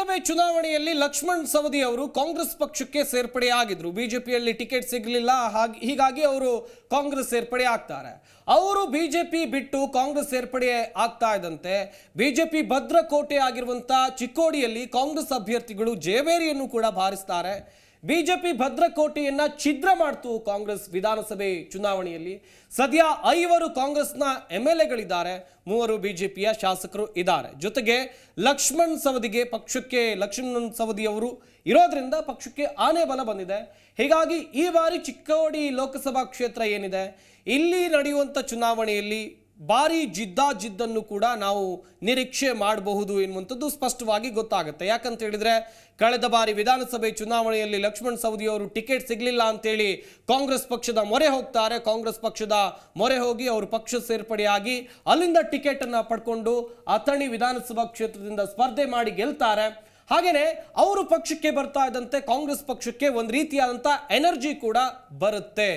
ಲೋಕಸಭೆ ಚುನಾವಣೆಯಲ್ಲಿ ಲಕ್ಷ್ಮಣ್ ಸವದಿ ಅವರು ಕಾಂಗ್ರೆಸ್ ಪಕ್ಷಕ್ಕೆ ಸೇರ್ಪಡೆ ಆಗಿದ್ರು. ಬಿಜೆಪಿಯಲ್ಲಿ ಟಿಕೆಟ್ ಸಿಗಲಿಲ್ಲ. ಹಾಗೆ, ಹೀಗಾಗಿ ಅವರು ಕಾಂಗ್ರೆಸ್ ಸೇರ್ಪಡೆ ಆಗ್ತಾರೆ. ಅವರು ಬಿಜೆಪಿ ಬಿಟ್ಟು ಕಾಂಗ್ರೆಸ್ ಸೇರ್ಪಡೆ ಆಗ್ತಾ ಇದ್ದಂತೆ ಬಿಜೆಪಿ ಭದ್ರಕೋಟೆ ಆಗಿರುವಂತಹ ಚಿಕ್ಕೋಡಿಯಲ್ಲಿ ಕಾಂಗ್ರೆಸ್ ಅಭ್ಯರ್ಥಿಗಳು ಜೇವೇರಿಯನ್ನು ಕೂಡ ಬಾರಿಸ್ತಾರೆ. ಬಿಜೆಪಿ ಭದ್ರಕೋಟೆಯನ್ನ ಛಿದ್ರ ಮಾಡ್ತು ಕಾಂಗ್ರೆಸ್ ವಿಧಾನಸಭೆ ಚುನಾವಣೆಯಲ್ಲಿ. ಸದ್ಯ ಐವರು ಕಾಂಗ್ರೆಸ್ನ ಎಂ ಎಲ್ ಎಗಳಿದ್ದಾರೆ, ಮೂವರು ಬಿಜೆಪಿಯ ಶಾಸಕರು ಇದ್ದಾರೆ. ಜೊತೆಗೆ ಲಕ್ಷ್ಮಣ್ ಸವದಿಗೆ ಪಕ್ಷಕ್ಕೆ, ಲಕ್ಷ್ಮಣ್ ಸವದಿ ಅವರು ಇರೋದ್ರಿಂದ ಪಕ್ಷಕ್ಕೆ ಆನೆ ಬಲ ಬಂದಿದೆ. ಹೀಗಾಗಿ ಈ ಬಾರಿ ಚಿಕ್ಕೋಡಿ ಲೋಕಸಭಾ ಕ್ಷೇತ್ರ ಏನಿದೆ? ಇಲ್ಲಿ ನಡೆಯುವಂಥ ಚುನಾವಣೆಯಲ್ಲಿ ಭಾರಿ ಜಿದ್ದಾಜಿದ್ದನ್ನು ಕೂಡ ನಾವು ನಿರೀಕ್ಷೆ ಮಾಡಬಹುದು ಎನ್ನುವಂಥದ್ದು ಸ್ಪಷ್ಟವಾಗಿ ಗೊತ್ತಾಗುತ್ತೆ. ಯಾಕಂತ ಹೇಳಿದ್ರೆ, ಕಳೆದ ಬಾರಿ ವಿಧಾನಸಭೆ ಚುನಾವಣೆಯಲ್ಲಿ ಲಕ್ಷ್ಮಣ್ ಸವದಿ ಅವರು ಟಿಕೆಟ್ ಸಿಗಲಿಲ್ಲ ಅಂತೇಳಿ ಕಾಂಗ್ರೆಸ್ ಪಕ್ಷದ ಮೊರೆ ಹೋಗ್ತಾರೆ. ಕಾಂಗ್ರೆಸ್ ಪಕ್ಷದ ಮೊರೆ ಹೋಗಿ ಅವರು ಪಕ್ಷ ಸೇರ್ಪಡೆಯಾಗಿ ಅಲ್ಲಿಂದ ಟಿಕೆಟ್ ಅನ್ನ ಪಡ್ಕೊಂಡು ಅಥಣಿ ವಿಧಾನಸಭಾ ಕ್ಷೇತ್ರದಿಂದ ಸ್ಪರ್ಧೆ ಮಾಡಿ ಗೆಲ್ತಾರೆ. ಹಾಗೆಯೇ ಅವರು ಪಕ್ಷಕ್ಕೆ ಬರ್ತಾ ಇದ್ದಂತೆ ಕಾಂಗ್ರೆಸ್ ಪಕ್ಷಕ್ಕೆ ಒಂದು ರೀತಿಯಾದಂಥ ಎನರ್ಜಿ ಕೂಡ ಬರುತ್ತೆ.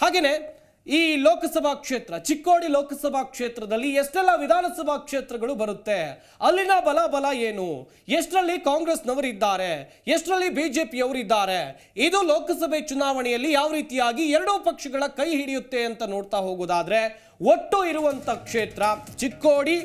ಹಾಗೇನೆ ಈ ಲೋಕಸಭಾ ಕ್ಷೇತ್ರ, ಚಿಕ್ಕೋಡಿ ಲೋಕಸಭಾ ಕ್ಷೇತ್ರದಲ್ಲಿ ಎಷ್ಟೆಲ್ಲ ವಿಧಾನಸಭಾ ಕ್ಷೇತ್ರಗಳು ಬರುತ್ತೆ, ಅಲ್ಲಿನ ಬಲ ಬಲ ಏನು? ಎಷ್ಟರಲ್ಲಿ ಕಾಂಗ್ರೆಸ್ನವರಿದ್ದಾರೆ ಎಷ್ಟರಲ್ಲಿ ಜೆ ಪಿಯವರಿದ್ದಾರೆ ಇದು ಲೋಕಸಭೆ ಚುನಾವಣೆಯಲ್ಲಿ ಯಾವ ರೀತಿಯಾಗಿ ಎರಡೂ ಪಕ್ಷಗಳ ಕೈ ಹಿಡಿಯುತ್ತೆ ಅಂತ ನೋಡ್ತಾ ಹೋಗೋದಾದ್ರೆ, ಒಟ್ಟು ಇರುವಂಥ ಕ್ಷೇತ್ರ ಚಿಕ್ಕೋಡಿ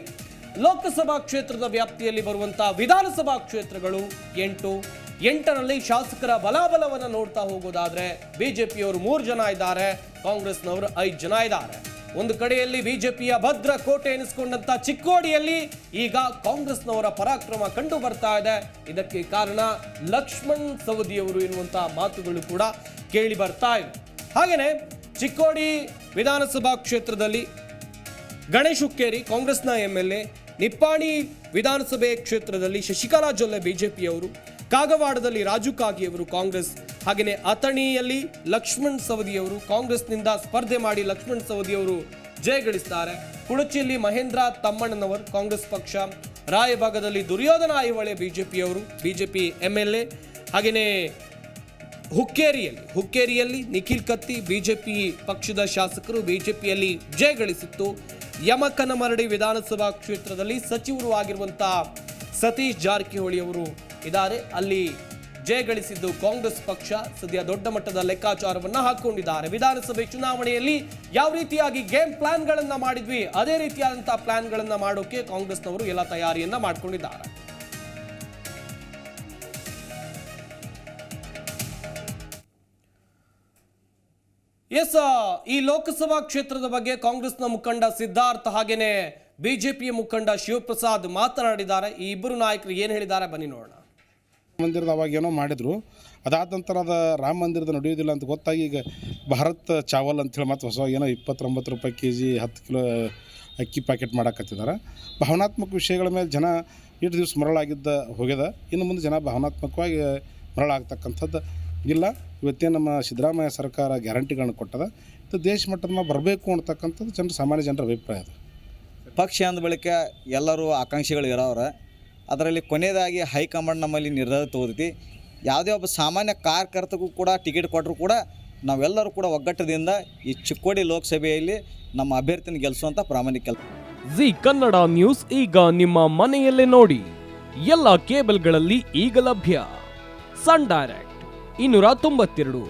ಲೋಕಸಭಾ ಕ್ಷೇತ್ರದ ವ್ಯಾಪ್ತಿಯಲ್ಲಿ ಬರುವಂಥ ವಿಧಾನಸಭಾ ಕ್ಷೇತ್ರಗಳು ಎಂಟು. ಎಂಟರಲ್ಲಿ ಶಾಸಕರ ಬಲಾಬಲವನ್ನು ನೋಡ್ತಾ ಹೋಗೋದಾದ್ರೆ ಬಿಜೆಪಿಯವರು ಮೂರು ಜನ ಇದ್ದಾರೆ, ಕಾಂಗ್ರೆಸ್ನವರು ಐದು ಜನ ಇದ್ದಾರೆ. ಒಂದು ಕಡೆಯಲ್ಲಿ ಬಿಜೆಪಿಯ ಭದ್ರ ಕೋಟೆ ಎನಿಸಿಕೊಂಡಂತ ಚಿಕ್ಕೋಡಿಯಲ್ಲಿ ಈಗ ಕಾಂಗ್ರೆಸ್ನವರ ಪರಾಕ್ರಮ ಕಂಡು ಬರ್ತಾ ಇದೆ. ಇದಕ್ಕೆ ಕಾರಣ ಲಕ್ಷ್ಮಣ್ ಸವದಿಯವರು ಎನ್ನುವಂತಹ ಮಾತುಗಳು ಕೂಡ ಕೇಳಿ ಬರ್ತಾ ಇವೆ. ಹಾಗೆಯೇ ಚಿಕ್ಕೋಡಿ ವಿಧಾನಸಭಾ ಕ್ಷೇತ್ರದಲ್ಲಿ ಗಣೇಶ್ ಹುಕ್ಕೇರಿ, ಕಾಂಗ್ರೆಸ್ನ ಎಂ ಎಲ್ ಎ, ನಿಪ್ಪಾಣಿ ವಿಧಾನಸಭೆ ಕ್ಷೇತ್ರದಲ್ಲಿ ಶಶಿಕಲಾ ಜೊಲ್ಲೆ ಬಿಜೆಪಿಯವರು ಕಾಗವಾಡದಲ್ಲಿ ರಾಜು ಕಾಗಿಯವರು ಕಾಂಗ್ರೆಸ್, ಹಾಗೆಯೇ ಅಥಣಿಯಲ್ಲಿ ಲಕ್ಷ್ಮಣ್ ಸವದಿಯವರು ಕಾಂಗ್ರೆಸ್ನಿಂದ ಸ್ಪರ್ಧೆ ಮಾಡಿ ಲಕ್ಷ್ಮಣ್ ಸವದಿಯವರು ಜಯಗಳಿಸ್ತಾರೆ ಕುಡಚಿಯಲ್ಲಿ ಮಹೇಂದ್ರ ತಮ್ಮಣ್ಣನವರು ಕಾಂಗ್ರೆಸ್ ಪಕ್ಷ, ರಾಯಭಾಗದಲ್ಲಿ ದುರ್ಯೋಧನ ಐಹೊಳೆ ಬಿಜೆಪಿಯವರು ಬಿಜೆಪಿ ಎಂ ಎಲ್ ಎ ಹಾಗೆಯೇ ಹುಕ್ಕೇರಿಯಲ್ಲಿ ಹುಕ್ಕೇರಿಯಲ್ಲಿ ನಿಖಿಲ್ ಕತ್ತಿ ಬಿಜೆಪಿ ಪಕ್ಷದ ಶಾಸಕರು ಬಿಜೆಪಿಯಲ್ಲಿ ಜಯಗಳಿಸಿತ್ತು ಯಮಕನಮರಡಿ ವಿಧಾನಸಭಾ ಕ್ಷೇತ್ರದಲ್ಲಿ ಸಚಿವರು ಆಗಿರುವಂತಹ ಸತೀಶ್ ಜಾರಕಿಹೊಳಿ ಅವರು ಇದ್ದಾರೆ. ಅಲ್ಲಿ ಜಯ ಗಳಿಸಿದ್ದು ಕಾಂಗ್ರೆಸ್ ಪಕ್ಷ ಸದ್ಯ ದೊಡ್ಡ ಮಟ್ಟದ ಲೆಕ್ಕಾಚಾರವನ್ನ ಹಾಕೊಂಡಿದ್ದಾರೆ. ವಿಧಾನಸಭೆ ಚುನಾವಣೆಯಲ್ಲಿ ಯಾವ ರೀತಿಯಾಗಿ ಗೇಮ್ ಪ್ಲಾನ್ಗಳನ್ನ ಮಾಡಿದ್ವಿ, ಅದೇ ರೀತಿಯಾದಂತಹ ಪ್ಲಾನ್ಗಳನ್ನ ಮಾಡೋಕೆ ಕಾಂಗ್ರೆಸ್ನವರು ಎಲ್ಲ ತಯಾರಿಯನ್ನ ಮಾಡ್ಕೊಂಡಿದ್ದಾರೆ. ಎಸ್ ಈ ಲೋಕಸಭಾ ಕ್ಷೇತ್ರದ ಬಗ್ಗೆ ಕಾಂಗ್ರೆಸ್ನ ಮುಖಂಡ ಸಿದ್ಧಾರ್ಥ ಹಾಗೇನೆ ಬಿಜೆಪಿಯ ಮುಖಂಡ ಶಿವಪ್ರಸಾದ್ ಮಾತನಾಡಿದ್ದಾರೆ. ಈ ಇಬ್ಬರು ನಾಯಕರು ಏನು ಹೇಳಿದ್ದಾರೆ? ಬನ್ನಿ ನೋಡೋಣ. ಮಂದಿರದ ಅವಾಗ ಏನೋ ಮಾಡಿದ್ರು. ಅದಾದ ನಂತರ ಅದು ರಾಮ ಮಂದಿರದ ನಡೆಯೋದಿಲ್ಲ ಅಂತ ಗೊತ್ತಾಗಿ ಈಗ ಭಾರತ್ ಚಾವಲ್ ಅಂತೇಳಿ ಮತ್ತು ಹೊಸ ಏನೋ ಇಪ್ಪತ್ತೊಂಬತ್ತು ರೂಪಾಯಿ ಕೆ ಜಿ ಹತ್ತು ಕಿಲೋ ಅಕ್ಕಿ ಪ್ಯಾಕೆಟ್ ಮಾಡಾಕತ್ತಿದ್ದಾರೆ. ಭಾವನಾತ್ಮಕ ವಿಷಯಗಳ ಮೇಲೆ ಜನ ಇಷ್ಟು ದಿವಸ ಮರಳಾಗಿದ್ದ ಹೋಗ್ಯದ. ಇನ್ನು ಮುಂದೆ ಜನ ಭಾವನಾತ್ಮಕವಾಗಿ ಮರಳಾಗ್ತಕ್ಕಂಥದ್ದು ಇಲ್ಲ. ಇವತ್ತೇ ನಮ್ಮ ಸಿದ್ದರಾಮಯ್ಯ ಸರ್ಕಾರ ಗ್ಯಾರಂಟಿಗಳನ್ನು ಕೊಟ್ಟದ. ಇದು ದೇಶ ಮಟ್ಟದ ಬರಬೇಕು ಅಂತಕ್ಕಂಥದ್ದು ಜನರ, ಸಾಮಾನ್ಯ ಜನರ ಅಭಿಪ್ರಾಯ ಅದು. ಪಕ್ಷ ಅಂದ ಬಳಿಕ ಎಲ್ಲರೂ ಆಕಾಂಕ್ಷಿಗಳು ಇರೋವ್ರ. ಅದರಲ್ಲಿ ಕೊನೆಯದಾಗಿ ಹೈಕಮಾಂಡ್ ನಮ್ಮಲ್ಲಿ ನಿರ್ಧಾರ ತಗೋದೈತಿ ಯಾವುದೇ ಒಬ್ಬ ಸಾಮಾನ್ಯ ಕಾರ್ಯಕರ್ತಗೂ ಕೂಡ ಟಿಕೆಟ್ ಕೊಟ್ಟರು ಕೂಡ ನಾವೆಲ್ಲರೂ ಕೂಡ ಒಗ್ಗಟ್ಟದಿಂದ ಈ ಚಿಕ್ಕೋಡಿ ಲೋಕಸಭೆಯಲ್ಲಿ ನಮ್ಮ ಅಭ್ಯರ್ಥಿನ ಗೆಲ್ಲಿಸುವಂಥ ಪ್ರಾಮಾಣಿಕ ಕೆಲಸ. ಜಿ ಕನ್ನಡ ನ್ಯೂಸ್ ಈಗ ನಿಮ್ಮ ಮನೆಯಲ್ಲೇ ನೋಡಿ. ಎಲ್ಲ ಕೇಬಲ್ಗಳಲ್ಲಿ ಈಗ ಲಭ್ಯ. ಸನ್ ಡೈರೆಕ್ಟ್ ಇನ್ನೂರ ತೊಂಬತ್ತೆರಡು,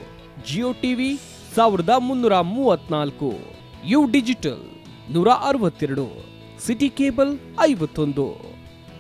ಜಿಯೋ ಟಿವಿ ಸಾವಿರದ ಮುನ್ನೂರ ಮೂವತ್ನಾಲ್ಕು ಯು ಡಿಜಿಟಲ್ ನೂರ ಅರವತ್ತೆರಡು, ಸಿಟಿ ಕೇಬಲ್ ಐವತ್ತೊಂದು.